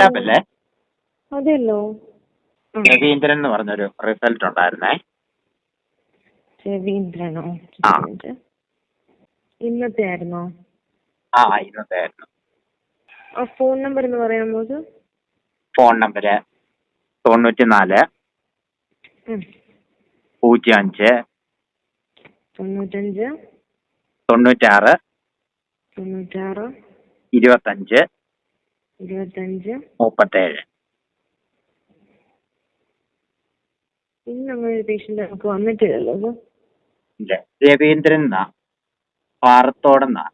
ലാബല്ലേ അതെല്ലോ. രവീന്ദ്രൻ എന്ന് പറഞ്ഞൊരു റിസൾട്ട് ഉണ്ടായിരുന്നേ. രവീന്ദ്രനോ. ഇന്നത്തെ ആയിരുന്നോ ആ ഇന്നത്തെ ആയിരുന്നു ആ ഫോൺ നമ്പർ എന്ന് പറയാമോ ഫോൺ നമ്പര് തൊണ്ണൂറ്റി നാല്. പൂജ്യം അഞ്ച് തൊണ്ണൂറ്റഞ്ച്. തൊണ്ണൂറ്റാറ് തൊണ്ണൂറ്റാറ് ഇരുപത്തഞ്ച് ഇരുപത്തഞ്ച്. മുപ്പത്തേഴ്. ഇന്ന് അങ്ങനെ ഒരു പേഷ്യന്റ് നമുക്ക് വന്നിട്ടില്ലല്ലോ ഇല്ല. രവീന്ദ്രൻ എന്നാ പാറത്തോടെന്നാ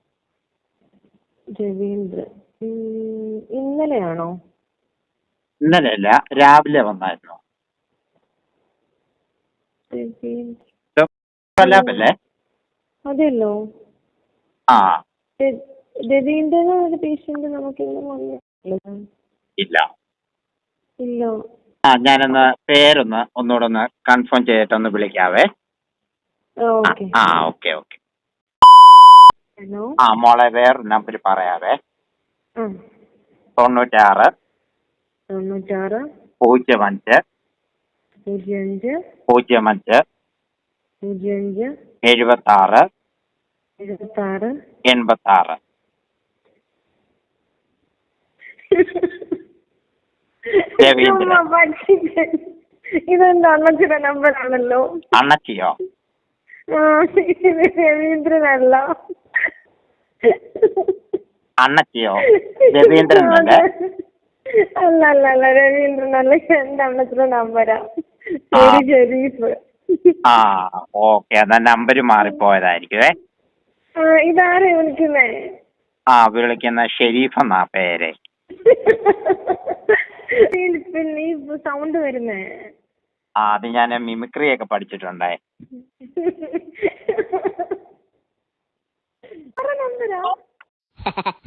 രവീന്ദ്രൻ. ഉം, ഇന്നലെയാണോ? ഇന്നലെ അല്ല രാവിലെ വന്നായിരുന്നു. രവീന്ദ്രൻ. അതെല്ലോ? ആ. ര- രവീന്ദ്രൻ ഒരു പേഷ്യന്റ് നമുക്ക് ഇന്ന് വന്നിട്ടില്ല ഇല്ല. ഇല്ല. ആ ഞാനൊന്ന് പേരൊന്ന് ഒന്നുകൂടെ ഒന്ന് കൺഫേം ചെയ്തിട്ടൊന്ന് വിളിക്കാവേ. ആ, ഓക്കെ. ആ ഓക്കെ ഓക്കെ. ഹലോ? ആ മോളെ വേറെ നമ്പർ പറയാവേ. ആ. തൊണ്ണൂറ്റാറ്. തൊണ്ണൂറ്റാറ്. പൂജ്യം അഞ്ച്. പൂജ്യം അഞ്ച്. പൂജ്യം അഞ്ച്. പൂജ്യം അഞ്ച്. എഴുപത്തി ആറ് എഴുപത്താറ്. എൺപത്തി ആറ് രവീന്ദ്രൻ. ഇതെന്റെ അമ്മച്ചിയുടെ നമ്പറാണല്ലോ അണ്ണച്ചിയോ? ആ, ഇത് രവീന്ദ്രനല്ല. അണ്ണച്ചിയോ? രവീന്ദ്രനല്ലേ അല്ല? അല്ല അല്ല രവീന്ദ്രനല്ല എന്റെ അമ്മച്ചിയുടെ നമ്പരാ പേര് ഷെരീഫ് ആ ഓക്കെ. എന്നാ നമ്പർ മാറിപ്പോയതായിരിക്കുവേ ഇതാരാ വിളിക്കുന്നേ? ആ വിളിക്കുന്ന ഷെരീഫ് എന്നാ പേര്. ആ അത് ഞാൻ മിമിക്രി ഒക്കെ പഠിച്ചിട്ടുണ്ടേ നമ്പരാ